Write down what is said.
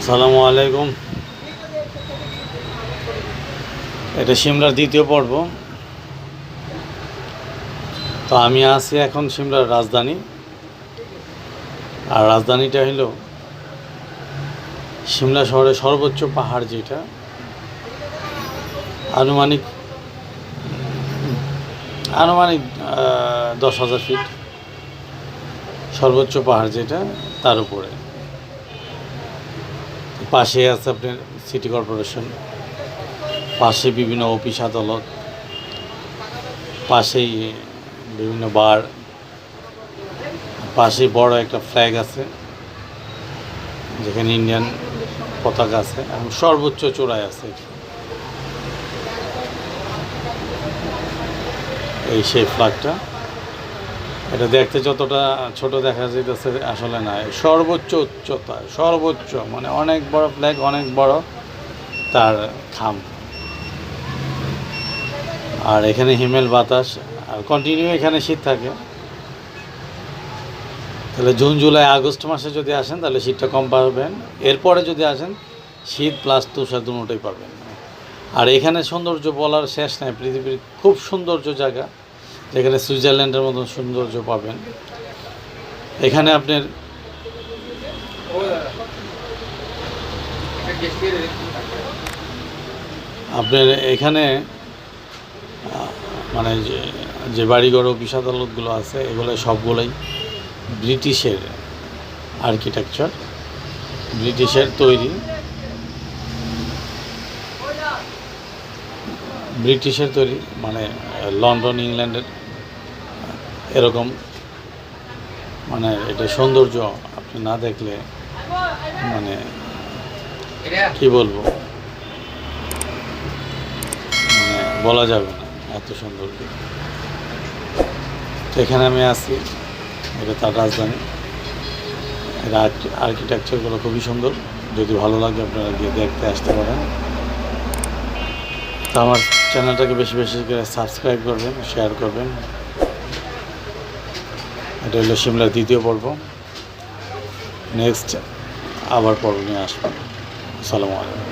আসসালামু আলাইকুম। এটা সিমলার দ্বিতীয় পর্ব। তো আমি আছি এখন সিমলার রাজধানী। আর রাজধানীটা হলো সিমলা শহরের সর্বোচ্চ পাহাড় যেটা। আনুমানিক আনুমানিক দশ হাজার ফিট সর্বোচ্চ পাহাড় যেটা তার উপরে। পাশে আছে আপনার সিটি কর্পোরেশন, পাশে বিভিন্ন অফিস, আদালত, পাশেই বিভিন্ন বার পাশে বড় একটা ফ্ল্যাগ আছে, যেখানে ইন্ডিয়ান পতাকা আছে, এবং সর্বোচ্চ চূড়ায় আছে এই সেই ফ্ল্যাগটা এটা দেখতে যতটা ছোট দেখা যাইতেছে, আসলে না। সর্বোচ্চ উচ্চতা, সর্বোচ্চ মানে অনেক বড় ফ্ল্যাগ অনেক বড় তার খাম। আর এখানে হিমেল বাতাস, আর কন্টিনিউ এখানে শীত থাকে। তাহলে জুন, জুলাই, আগস্ট মাসে যদি আসেন, তাহলে শীতটা কম পাবেন। এরপরে যদি আসেন, শীত প্লাস তুষার দুটোই পাবেন। আর এখানে সৌন্দর্য বলার শেষ নাই, পৃথিবীর খুব সৌন্দর্য জায়গা। যেখানে সুইজারল্যান্ডের মতন সৌন্দর্য পাবেন। এখানে আপনার আপনার এখানে মানে যে বাড়িঘর, অফিস, আদালতগুলো আছে, এগুলো সবগুলোই ব্রিটিশের আর্কিটেকচার ব্রিটিশের তৈরি। ব্রিটিশের তৈরি মানে লন্ডন, ইংল্যান্ডের এরকম মানে এটা সৌন্দর্য আপনি না দেখলে মানে কি বলব? মানে বলা যাবে না এত সৌন্দর্য। এখানে আমি আছি, এটা তার রাজধানী। এর আর্কিটেকচারগুলো খুবই সুন্দর। যদি ভালো লাগে আপনারা গিয়ে দেখতে আসতে পারেন। তো আমার চ্যানেলটাকে বেশি বেশি করে সাবস্ক্রাইব করবেন শেয়ার করবেন। এটা হলো সিমলার দ্বিতীয় পর্ব। নেক্সট আবার পর্ব নিয়ে আসব। আসসালামু আলাইকুম।